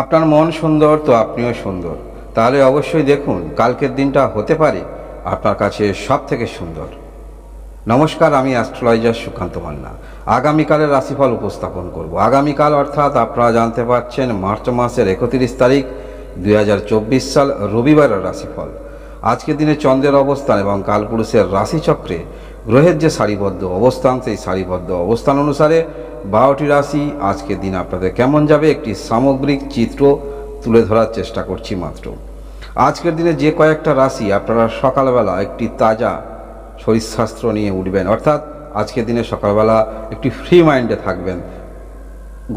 আপনার মন সুন্দর, তো আপনিও সুন্দর। তাহলে অবশ্যই দেখুন, কালকের দিনটা হতে পারে আপনার কাছে সব থেকে সুন্দর। নমস্কার, আমি অ্যাস্ট্রোলজার সুকান্ত মান্না। আগামীকালের রাশিফল উপস্থাপন করব। আগামীকাল অর্থাৎ আপনারা জানতে পারছেন, মার্চ মাসের একত্রিশ তারিখ দু হাজার চব্বিশ সাল রবিবারের রাশিফল। আজকের দিনে চন্দ্রের অবস্থান এবং কালপুরুষের রাশিচক্রে গ্রহের যে সারিবদ্ধ অবস্থান, সেই সারিবদ্ধ অবস্থান অনুসারে বারোটি রাশি আজকের দিন আপনাদের কেমন যাবে? একটি সামগ্রিক চিত্র তুলে ধরার চেষ্টা করছি মাত্র। আজকের দিনে যে কয়েকটা রাশি আপনারা সকালবেলা একটি তাজা শরীরশাস্ত্র নিয়ে উঠবেন, অর্থাৎ আজকের দিনে সকালবেলা একটি ফ্রি মাইন্ডে থাকবেন।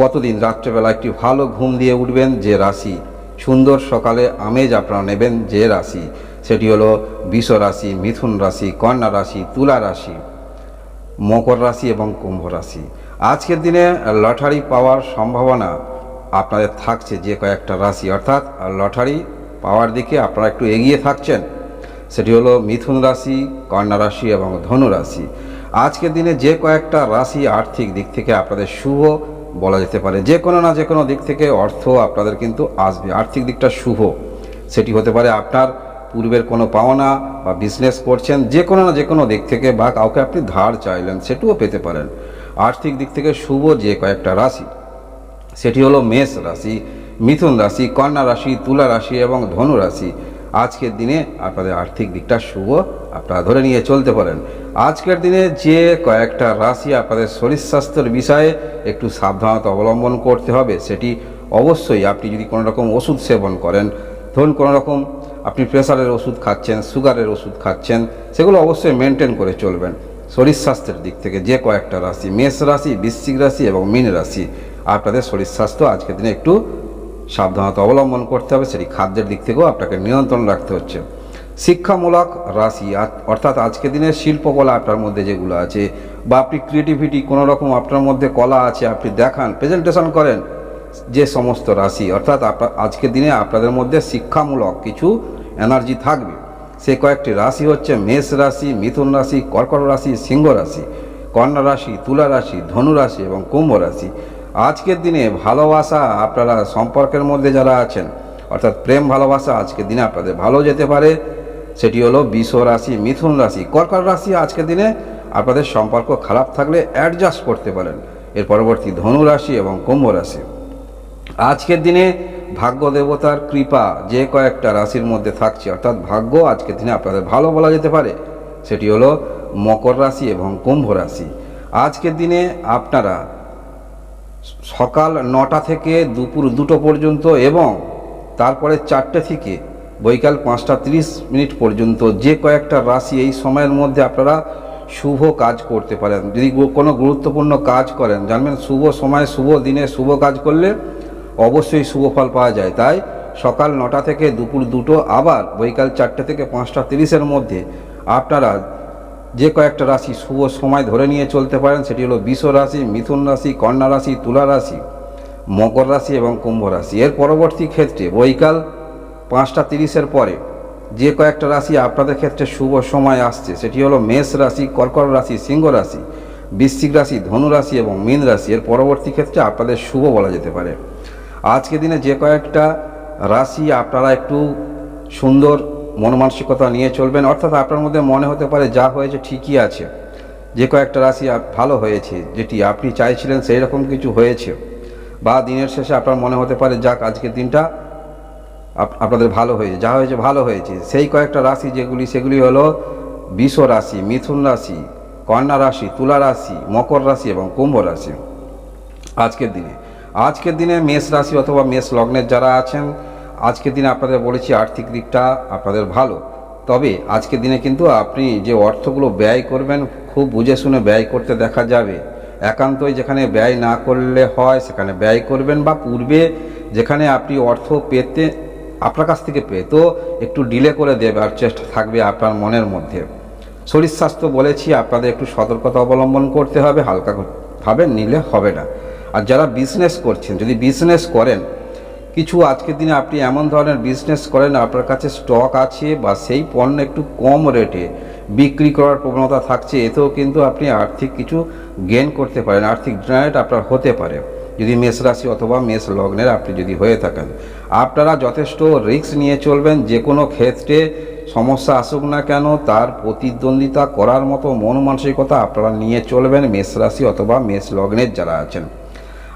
গতদিন রাত্রেবেলা একটি ভালো ঘুম দিয়ে উঠবেন যে রাশি। সুন্দর সকালে আমেজ আপনারা নেবেন যে রাশি। সেটি হলো বিষ রাশি, মিথুন রাশি, কন্যা রাশি, তুলা রাশি, মকর রাশি এবং কুম্ভ রাশি। আজকের দিনে লটারি পাওয়ার সম্ভাবনা আপনাদের থাকছে যে কয়েকটা রাশি। অর্থাৎ লটারি পাওয়ার দিকে আপনারা একটু এগিয়ে থাকছেন, সেটি হলো মিথুন রাশি, কন্যা রাশি এবং ধনু রাশি। আজকের দিনে যে কয়েকটা রাশি আর্থিক দিক থেকে আপনাদের শুভ বলা যেতে পারে। যে কোনো না যে কোনো দিক থেকে অর্থ আপনাদের কিন্তু আসবে। আর্থিক দিকটা শুভ, সেটি হতে পারে আপনার পূর্বের কোনো পাওনা বা বিজনেস করছেন, যে কোনো না যে কোনো দিক থেকে বা কাউকে আপনি ধার চাইলেন, সেটিও পেতে পারেন। আর্থিক দিক থেকে শুভ যে কয়েকটা রাশি, সেটি হলো মেষ রাশি, মিথুন রাশি, কন্যা রাশি, তুলা রাশি এবং ধনু রাশি। আজকের দিনে আপনাদের আর্থিক দিকটা শুভ, আপনারা ধরে নিয়ে চলতে পারেন। আজকের দিনে যে কয়েকটা রাশি আপনাদের শরীর স্বাস্থ্যের বিষয়ে একটু সাবধানতা অবলম্বন করতে হবে, সেটি অবশ্যই আপনি যদি কোনো রকম ওষুধ সেবন করেন, ধরুন কোনো রকম আপনি প্রেশারের ওষুধ খাচ্ছেন, সুগারের ওষুধ খাচ্ছেন, সেগুলো অবশ্যই মেনটেন করে চলবেন। শরীর স্বাস্থ্যের দিক থেকে যে কয়েকটা রাশি, মেষ রাশি, বৃশ্চিক রাশি এবং মীন রাশি, আপনাদের শরীর স্বাস্থ্য আজকের দিনে একটু সাবধানতা অবলম্বন করতে হবে, সেটি খাদ্যের দিক থেকেও আপনাকে নিয়ন্ত্রণ রাখতে হচ্ছে। শিক্ষামূলক রাশি অর্থাৎ আজকের দিনে শিল্পকলা আপনার মধ্যে যেগুলো আছে, বা আপনি ক্রিয়েটিভিটি কোনো রকম আপনার মধ্যে কলা আছে, আপনি দেখান প্রেজেন্টেশন করেন, যে সমস্ত রাশি, অর্থাৎ আপনার আজকের দিনে আপনাদের মধ্যে শিক্ষামূলক কিছু এনার্জি থাকবে। সে কয়েকটি রাশি হচ্ছে মেষ রাশি, মিথুন রাশি, কর্কট রাশি, সিংহ রাশি, কন্যা রাশি, তুলা রাশি, ধনু রাশি এবং কুম্ভ রাশি। আজকের দিনে ভালোবাসা আপনারা সম্পর্কের মধ্যে যারা আছেন, অর্থাৎ প্রেম ভালোবাসা আজকের দিনে আপনাদের ভালো যেতে পারে। সেটি হলো বিষ রাশি, মিথুন রাশি, কর্কট রাশি আজকের দিনে আপনাদের সম্পর্ক খারাপ থাকলে অ্যাডজাস্ট করতে পারেন। এর পরবর্তী ধনু রাশি এবং কুম্ভ রাশি। আজকের দিনে ভাগ্য দেবতার কৃপা যে কয়েকটা রাশির মধ্যে থাকছে, অর্থাৎ ভাগ্য আজকের দিনে আপনাদের ভালো বলা যেতে পারে। সেটি হলো মকর রাশি এবং কুম্ভ রাশি। আজকের দিনে আপনারা সকাল নটা থেকে দুপুর দুটো পর্যন্ত এবং তারপরে চারটে থেকে বৈকাল পাঁচটা তিরিশ মিনিট পর্যন্ত যে কয়েকটা রাশি এই সময়ের মধ্যে আপনারা শুভ কাজ করতে পারেন। যদি কোনো গুরুত্বপূর্ণ কাজ করেন, জানবেন শুভ সময় শুভ দিনে শুভ কাজ করলে অবশ্যই শুভ ফল পাওয়া যায়। তাই সকাল নটা থেকে দুপুর দুটো, আবার বৈকাল চারটে থেকে পাঁচটা তিরিশের মধ্যে আপনারা যে কয়েকটা রাশি শুভ সময় ধরে নিয়ে চলতে পারেন, সেটি হলো বিষ রাশি, মিথুন রাশি, কন্যা রাশি, তুলা রাশি, মকর রাশি এবং কুম্ভ রাশি। এর পরবর্তী ক্ষেত্রে বৈকাল পাঁচটা তিরিশের পরে যে কয়েকটা রাশি আপনাদের ক্ষেত্রে শুভ সময় আসছে, সেটি হলো মেষ রাশি, কর্কট রাশি, সিংহ রাশি, বৃশ্চিক রাশি, ধনু রাশি এবং মীন রাশি। এর পরবর্তী ক্ষেত্রে আপনাদের শুভ বলা যেতে পারে। আজকে দিনে যে কয়েকটা রাশি আপনারা একটু সুন্দর মন মানসিকতা নিয়ে চলবেন, অর্থাৎ আপনার মধ্যে মনে হতে পারে যা হয়েছে ঠিকই আছে। যে কয়েকটা রাশি ভালো হয়েছে, যেটি আপনি চাইছিলেন সেই রকম কিছু হয়েছে। বা দিনের শেষে আপনার মনে হতে পারে, যাক, আজকের দিনটা আপনাদের ভালো হয়েছে, যা হয়েছে ভালো হয়েছে। সেই কয়েকটা রাশি যেগুলি, সেগুলি হলো বিষ রাশি, মিথুন রাশি, কন্যা রাশি, তুলা রাশি, মকর রাশি এবং কুম্ভ রাশি। আজকের দিনে আজকের দিনে মেষ রাশি অথবা মেষ লগ্নের যারা আছেন, আজকের দিনে আপনাদের বলেছি আর্থিক দিকটা আপনাদের ভালো। তবে আজকের দিনে কিন্তু আপনি যে অর্থগুলো ব্যয় করবেন, খুব বুঝে শুনে ব্যয় করতে দেখা যাবে। একান্তই যেখানে ব্যয় না করলে হয়, সেখানে ব্যয় করবেন বা পূর্বে যেখানে আপনি অর্থ পেতে, আপনার কাছ থেকে পেতো, একটু ডিলে করে দেবার চেষ্টা থাকবে আপনার মনের মধ্যে। শরীর স্বাস্থ্য বলেছি, আপনাদের একটু সতর্কতা অবলম্বন করতে হবে, হালকা ভাবে নিলে হবে না। আর যারা বিজনেস করছেন, যদি বিজনেস করেন, কিছু আজকের দিনে আপনি এমন ধরনের বিজনেস করেন, আপনার কাছে স্টক আছে বা সেই পণ্য একটু কম রেটে বিক্রি করার প্রবণতা থাকছে, এতেও কিন্তু আপনি আর্থিক কিছু গেন করতে পারেন, আর্থিক জেনারেট আপনার হতে পারে। যদি মেষ রাশি অথবা মেষ লগ্নের আপনি যদি হয়ে থাকেন, আপনারা যথেষ্ট রিস্ক নিয়ে চলবেন, যে কোনো ক্ষেত্রে সমস্যা আসুক না কেন, তার প্রতিদ্বন্দ্বিতা করার মতো মন মানসিকতা আপনারা নিয়ে চলবেন, মেষ রাশি অথবা মেষ লগ্নের যারা আছেন।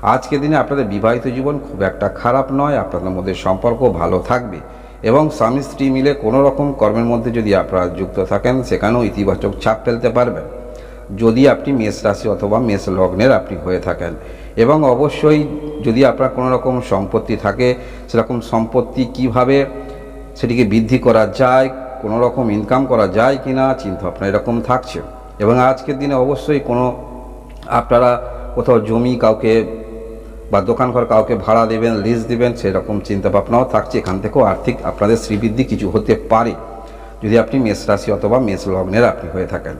আজকে দিনে আপনাদের বিবাহিত জীবন খুব একটা খারাপ নয়, আপনাদের মধ্যে সম্পর্ক ভালো থাকবে এবং স্বামী স্ত্রী মিলে কোনো রকম কর্মের মধ্যে যদি আপনারা যুক্ত থাকেন, সেখানেও ইতিবাচক ছাপ ফেলতে পারবেন। যদি আপনি মেষ রাশি অথবা মেষ লগ্নের আপনি হয়ে থাকেন এবং অবশ্যই যদি আপনার কোনো রকম সম্পত্তি থাকে, সেরকম সম্পত্তি কীভাবে সেটিকে বৃদ্ধি করা যায়, কোনো রকম ইনকাম করা যায় কি না চিন্তা ভাবনা এরকম থাকছে। এবং আজকের দিনে অবশ্যই কোনো আপনারা কোথাও জমি কাউকে বা দোকানঘর কাউকে ভাড়া দেবেন লিজ দেবেন, সেরকম চিন্তা ভাবনাও থাকছে। এখান থেকেও আর্থিক আপনাদের শ্রীবৃদ্ধি কিছু হতে পারে। যদি আপনি মেষ রাশি অথবা মেষ লগ্নের আপনি হয়ে থাকেন।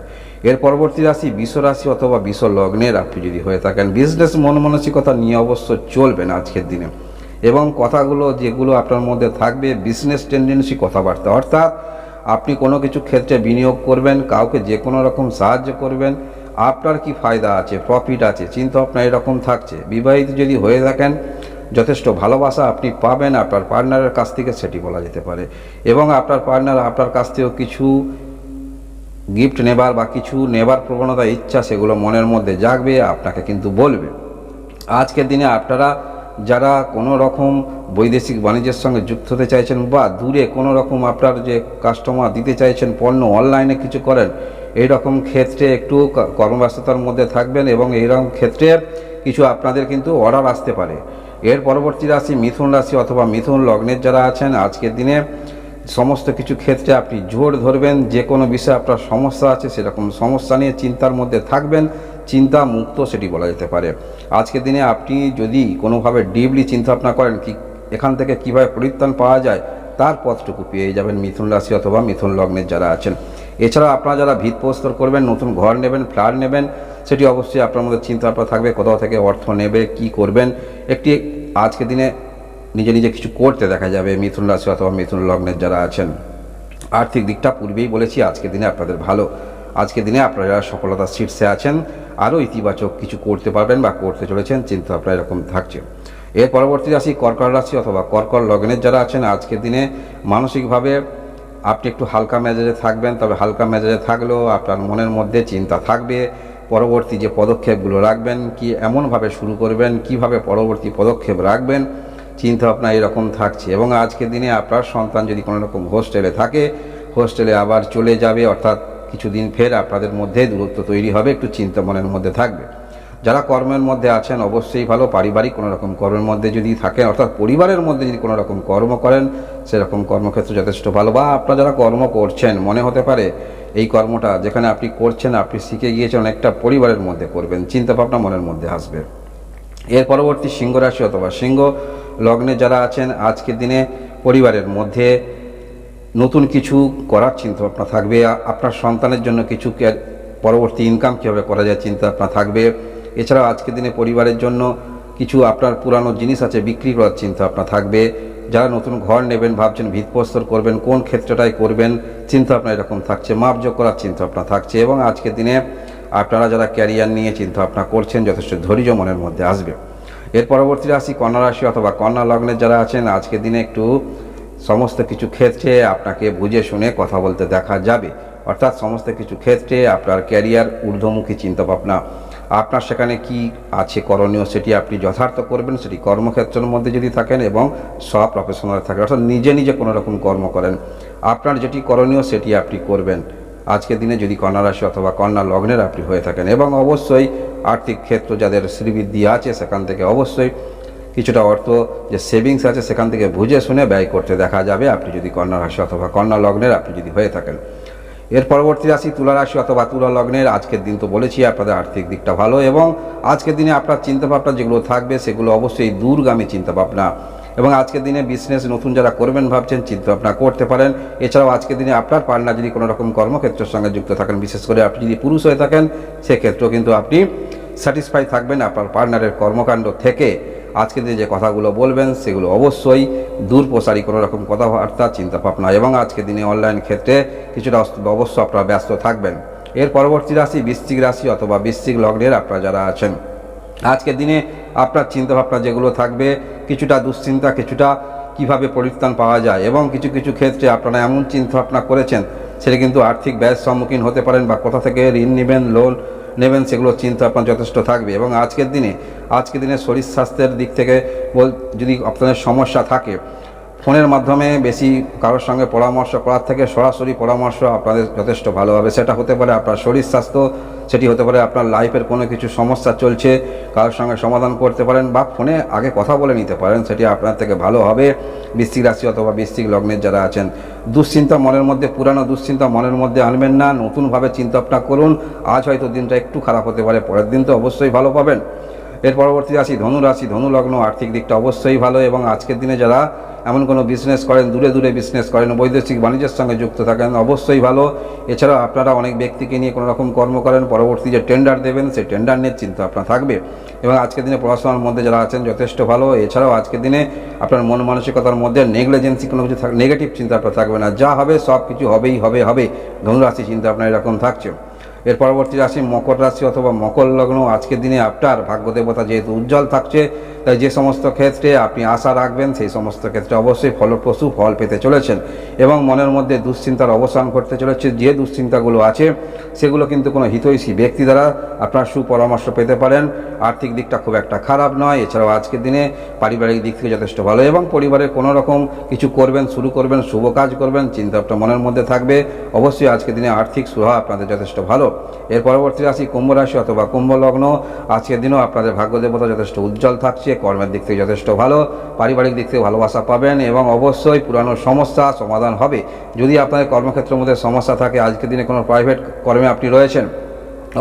এর পরবর্তী রাশি বিষ রাশি অথবা বিষ লগ্নের আপনি যদি হয়ে থাকেন বিজনেস মন মানসিকতা নিয়ে অবশ্য চলবেন আজকের দিনে। এবং কথাগুলো যেগুলো আপনার মধ্যে থাকবে বিজনেস টেন্ডেন্সি কথাবার্তা, অর্থাৎ আপনি কোনো কিছু ক্ষেত্রে বিনিয়োগ করবেন, কাউকে যে কোনো রকম সাহায্য করবেন আপনার কি ফায়দা আছে? প্রফিট আছে। চিন্তা ভাবনা এরকম থাকছে। বিবাহিত যদি হয়ে থাকেন, যথেষ্ট ভালোবাসা আপনি পাবেন, আপনার পার্টনারের কাছ থেকে সেটি বলা যেতে পারে। এবং আপনার পার্টনার আপনার কাছ থেকেও কিছু গিফট নেবার বা কিছু নেবার প্রবণতা, ইচ্ছা, সেগুলো মনের মধ্যে জাগবে, আপনাকে কিন্তু বলবে। আজকের দিনে আপনারা যারা কোনো রকম বৈদেশিক বাণিজ্যের সঙ্গে যুক্ত হতে চাইছেন বা দূরে কোনো রকম আপনার যে কাস্টমার দিতে চাইছেন, পণ্য অনলাইনে কিছু করেন এই রকম ক্ষেত্রে একটু কর্মব্যস্ততার মধ্যে থাকবেন এবং এইরকম ক্ষেত্রে কিছু আপনাদের কিন্তু অর্ডার আসতে পারে। এর পরবর্তী রাশি মিথুন রাশি অথবা মিথুন লগ্নের যারা আছেন, আজকের দিনে সমস্ত কিছু ক্ষেত্রে আপনি জোর ধরবেন যে কোনো বিষয়ে আপনার সমস্যা আছে সেরকম সমস্যা নিয়ে চিন্তার মধ্যে থাকবেন, চিন্তা মুক্ত সেটি বলা যেতে পারে। আজকের দিনে আপনি যদি কোনোভাবে ডিপলি চিন্তা ভাবনা করেন কি, এখান থেকে কীভাবে পরিত্রাণ পাওয়া যায়, তার পথটুকু পেয়ে যাবেন মিথুন রাশি অথবা মিথুন লগ্নের যারা আছেন। এছাড়া আপনারা যারা ভিত প্রস্তর করবেন, নতুন ঘর নেবেন, ফ্ল্যাট নেবেন, সেটি অবশ্যই আপনার মধ্যে চিন্তা ভাবনা থাকবে, কোথাও থেকে অর্থ নেবে, কি করবেন। একটি আজকের দিনে নিজে নিজে কিছু করতে দেখা যাবে, মিথুন রাশি অথবা মিথুন লগ্নের যারা আছেন। আর্থিক দিকটা পূর্বেই বলেছি, আজকের দিনে আপনাদের ভালো। আজকের দিনে আপনারা যারা সফলতার শীর্ষে আছেন, আরও ইতিবাচক কিছু করতে পারবেন বা করতে চলেছেন, চিন্তা আপনার এরকম থাকছে। এর পরবর্তী রাশি কর্কট রাশি অথবা কর্কট লগ্নের যারা আছেন, আজকের দিনে মানসিকভাবে আপনি একটু হালকা মেজাজে থাকবেন, তবে হালকা মেজাজে থাকলেও আপনার মনের মধ্যে চিন্তা থাকবে। পরবর্তী যে পদক্ষেপগুলো রাখবেন, কি এমনভাবে শুরু করবেন, কীভাবে পরবর্তী পদক্ষেপ রাখবেন চিন্তা ভাবনা এরকম থাকছে। এবং আজকের দিনে আপনার সন্তান যদি কোনো রকম হোস্টেলে থাকে, হোস্টেলে আবার চলে যাবে, অর্থাৎ কিছুদিন ফের আপনাদের মধ্যে দূরত্ব তৈরি হবে, একটু চিন্তা মনের মধ্যে থাকবে। যারা কর্মের মধ্যে আছেন, অবশ্যই ভালো, পারিবারিক কোনো রকম কর্মের মধ্যে যদি থাকেন, অর্থাৎ পরিবারের মধ্যে যদি কোনো রকম কর্ম করেন, সেরকম কর্মক্ষেত্র যথেষ্ট ভালো। বা আপনারা যারা কর্ম করছেন, মনে হতে পারে এই কর্মটা যেখানে আপনি করছেন, আপনি শিখে গিয়েছেন, অনেকটা পরিবারের মধ্যে করবেন চিন্তা ভাবনা মনের মধ্যে আসবে। এর পরবর্তী সিংহ রাশি অথবা সিংহ লগ্নে যারা আছেন, আজকের দিনে পরিবারের মধ্যে নতুন কিছু করার চিন্তা ভাবনা থাকবে। আপনার সন্তানের জন্য কিছু পরবর্তী ইনকাম কীভাবে করা যায় চিন্তা ভাবনা থাকবে। এছাড়াও আজকের দিনে পরিবারের জন্য কিছু আপনার পুরানো জিনিস আছে বিক্রি করার চিন্তা ভাবনা থাকবে। যারা নতুন ঘর নেবেন, ভাবছেন ভিতপ্রস্তর করবেন, কোন ক্ষেত্রটাই করবেন, চিন্তা ভাবনা এরকম থাকছে মাপযোগ করার চিন্তা ভাবনা থাকছে এবং আজকের দিনে আপনারা যারা ক্যারিয়ার নিয়ে চিন্তা ভাবনা করছেন, যথেষ্ট ধৈর্য মনের মধ্যে আসবে। এর পরবর্তী রাশি কন্যা রাশি অথবা কন্যা লগ্নের যারা আছেন, আজকের দিনে একটু সমস্ত কিছু ক্ষেত্রে আপনাকে বুঝে শুনে কথা বলতে দেখা যাবে। অর্থাৎ সমস্ত কিছু ক্ষেত্রে আপনার ক্যারিয়ার ঊর্ধ্বমুখী চিন্তাভাবনা আপনার সেখানে কি আছে করণীয় সেটি আপনি যথার্থ করবেন, সেটি কর্মক্ষেত্রের মধ্যে যদি থাকেন এবং সব প্রফেশনাল থাকেন, অর্থাৎ নিজে নিজে কোনো রকম কর্ম করেন, আপনার যেটি করণীয় সেটি আপনি করবেন। আজকের দিনে যদি কন্যা রাশি অথবা কন্যা লগ্নের আপনি হয়ে থাকেন এবং অবশ্যই আর্থিক ক্ষেত্র যাদের শ্রীবৃদ্ধি আছে সেখান থেকে অবশ্যই কিছুটা অর্থ, যে সেভিংস আছে সেখান থেকে বুঝে শুনে ব্যয় করতে দেখা যাবে। আপনি যদি কন্যা রাশি অথবা কন্যা লগ্নের আপনি যদি হয়ে থাকেন এর পরবর্তী রাশি তুলা রাশি অথবা তুলা লগ্নের, আজকের দিন তো বলেছি, আপনাদের আর্থিক দিকটা ভালো এবং আজকের দিনে আপনার চিন্তাভাবনা যেগুলো থাকবে, সেগুলো অবশ্যই দূরগামী চিন্তাভাবনা। এবং আজকের দিনে বিজনেস নতুন যারা করবেন ভাবছেন, চিন্তাভাবনা করতে পারেন। এছাড়াও আজকের দিনে আপনার পার্টনার যদি কোনো রকম কর্মক্ষেত্রের সঙ্গে যুক্ত থাকেন, বিশেষ করে আপনি যদি পুরুষ হয়ে থাকেন, সেক্ষেত্রেও কিন্তু আপনি স্যাটিসফাই থাকবেন আপনার পার্টনারের কর্মকাণ্ড থেকে। আজকে যে কথাগুলো বলবেন, সেগুলো অবশ্যই দূর প্রসারী কোনো রকম কথাবার্তা চিন্তা ভাবনা এবং আজকে দিনে অনলাইন ক্ষেত্রে কিছুটা অবশ্য আপনারা ব্যস্ত থাকবেন। এর পরবর্তী রাশি বৃশ্চিক রাশি অথবা বৃশ্চিক লগ্নের আপনারা যারা আছেন। আজকের দিনে আপনার চিন্তাভাবনা যেগুলো থাকবে, কিছুটা দুশ্চিন্তা, কিছুটা কীভাবে পরিত্রাণ পাওয়া যায় এবং কিছু কিছু ক্ষেত্রে আপনারা এমন চিন্তাভাবনা করেছেন, সেটা কিন্তু আর্থিক ব্যয়ের সম্মুখীন হতে পারেন বা কোথা থেকে ঋণ নেবেন, লোন নেবেন, সেগুলো চিন্তা আপনার যথেষ্ট থাকবে। এবং আজকের দিনে আজকের দিনে শরীর স্বাস্থ্যের দিক থেকে বল যদি আপনাদের সমস্যা থাকে ফোনের মাধ্যমে বেশি কারোর সঙ্গে পরামর্শ করার থেকে সরাসরি পরামর্শ আপনাদের যথেষ্ট ভালো হবে। সেটা হতে পারে আপনার শরীর স্বাস্থ্য, সেটি হতে পারে আপনার লাইফের কোনো কিছু সমস্যা চলছে, কারোর সঙ্গে সমাধান করতে পারেন বা ফোনে আগে কথা বলে নিতে পারেন, সেটি আপনার থেকে ভালো হবে। বৃশ্চিক রাশি অথবা বৃশ্চিক লগ্নের যারা আছেন, দুশ্চিন্তা মনের মধ্যে, পুরানো দুশ্চিন্তা মনের মধ্যে আনবেন না, নতুনভাবে চিন্তা ভাবনা করুন। আজ হয়তো দিনটা একটু খারাপ হতে পারে, পরের দিন তো অবশ্যই ভালো পাবেন। এর পরবর্তী রাশি ধনু রাশি। ধনু লগ্ন আর্থিক দিকটা অবশ্যই ভালো এবং আজকের দিনে যারা এমন কোনো বিজনেস করেন, দূরে দূরে বিজনেস করেন, বৈদেশিক বাণিজ্যের সঙ্গে যুক্ত থাকেন, অবশ্যই ভালো। এছাড়াও আপনারা অনেক ব্যক্তিকে নিয়ে কোনো রকম কর্ম করেন, পরবর্তী যে টেন্ডার দেবেন, সেই টেন্ডার নিয়ে চিন্তা আপনার থাকবে। এবং আজকের দিনে পড়াশোনার মধ্যে যারা আছেন, যথেষ্ট ভালো। এছাড়াও আজকের দিনে আপনার মন মানসিকতার মধ্যে নেগলিজেন্সি কোনো কিছু নেগেটিভ চিন্তা আপনার থাকবে না। যা হবে সব কিছু হবেই, হবে হবে। ধনুরাশি চিন্তা আপনার এরকম থাকছে। এর পরবর্তী রাশি মকর রাশি অথবা মকর লগ্ন। আজকের দিনে আপনার ভাগ্য দেবতা যেহেতু উজ্জ্বল থাকছে তাই যে সমস্ত ক্ষেত্রে আপনি আশা রাখবেন, সেই সমস্ত ক্ষেত্রে অবশ্যই ফলপ্রসূ ফল পেতে চলেছেন এবং মনের মধ্যে দুশ্চিন্তার অবসান করতে চলেছে। যে দুশ্চিন্তাগুলো আছে, সেগুলো কিন্তু কোনো হিতৈষী ব্যক্তি দ্বারা আপনার সুপরামর্শ পেতে পারেন। আর্থিক দিকটা খুব একটা খারাপ নয়। এছাড়াও আজকের দিনে পারিবারিক দিক থেকে যথেষ্ট ভালো এবং পরিবারের কোনো রকম কিছু করবেন, শুরু করবেন, শুভ কাজ করবেন চিন্তাটা মনের মধ্যে থাকবে। অবশ্যই আজকের দিনে আর্থিক সুরাহা আপনাদের যথেষ্ট ভালো। এর পরবর্তী রাশি কুম্ভ রাশি অথবা কুম্ভ লগ্ন। আজকের দিনও আপনাদের ভাগ্য দেবতা যথেষ্ট উজ্জ্বল থাকছে। কর্মের দিক থেকে যথেষ্ট ভালো, পারিবারিক দিক থেকে ভালোবাসা পাবেন এবং অবশ্যই পুরানো সমস্যা সমাধান হবে। যদি আপনাদের কর্মক্ষেত্রের মধ্যে সমস্যা থাকে, আজকের দিনে কোনো প্রাইভেট কর্মে আপনি রয়েছেন,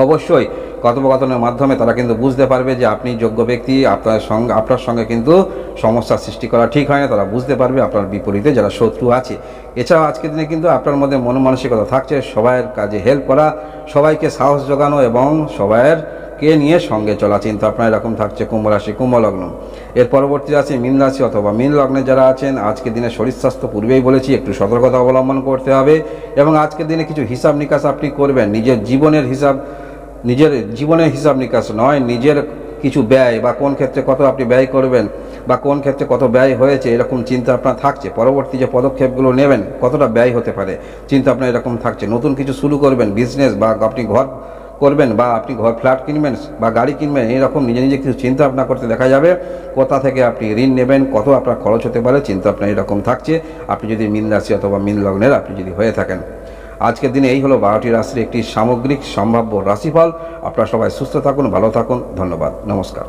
অবশ্যই কথোপকথনের মাধ্যমে তারা কিন্তু বুঝতে পারবে যে আপনি যোগ্য ব্যক্তি, আপনার সঙ্গে আপনার সঙ্গে কিন্তু সমস্যার সৃষ্টি করা ঠিক হয় না, তারা বুঝতে পারবে আপনার বিপরীতে যারা শত্রু আছে। এছাড়াও আজকের দিনে কিন্তু আপনার মধ্যে মন মানসিকতা থাকছে, সবাইয়ের কাজে হেল্প করা, সবাইকে সাহস যোগানো এবং সবাইয়ের কে নিয়ে সঙ্গে চলা চিন্তা আপনার এরকম থাকছে কুম্ভ রাশি, কুম্ভ এর পরবর্তী রাশি মীন রাশি অথবা মীন লগ্নে যারা আছেন, আজকের দিনে শরীর স্বাস্থ্য পূর্বেই বলেছি, একটু সতর্কতা অবলম্বন করতে হবে এবং আজকের দিনে কিছু হিসাব নিকাশ আপনি করবেন, নিজের জীবনের হিসাব নিজের জীবনের হিসাব নিকাশ নয়, নিজের কিছু ব্যয়, বা কোন ক্ষেত্রে কত আপনি ব্যয় করবেন, বা কোন ক্ষেত্রে কত ব্যয় হয়েছে, এরকম চিন্তা আপনার থাকছে। পরবর্তী যে পদক্ষেপগুলো নেবেন, কতটা ব্যয় হতে পারে, চিন্তা আপনার এরকম থাকছে। নতুন কিছু শুরু করবেন বিজনেস বা আপনি ঘর করবেন, বা আপনি ঘর ফ্ল্যাট কিনবেন, বা গাড়ি কিনবেন, এরকম নিজে নিজে কিছু চিন্তা ভাবনা করতে দেখা যাবে, কোথা থেকে আপনি ঋণ নেবেন, কত আপনার খরচ হতে পারে, চিন্তা আপনার এরকম থাকছে। আপনি যদি মিন রাশি অথবা মিন লগ্নের, আপনি যদি হয়ে থাকেন। আজকের দিনে এই হলো বারোটি রাশির একটি সামগ্রিক সম্ভাব্য রাশিফল। আপনারা সবাই সুস্থ থাকুন, ভালো থাকুন। ধন্যবাদ। নমস্কার।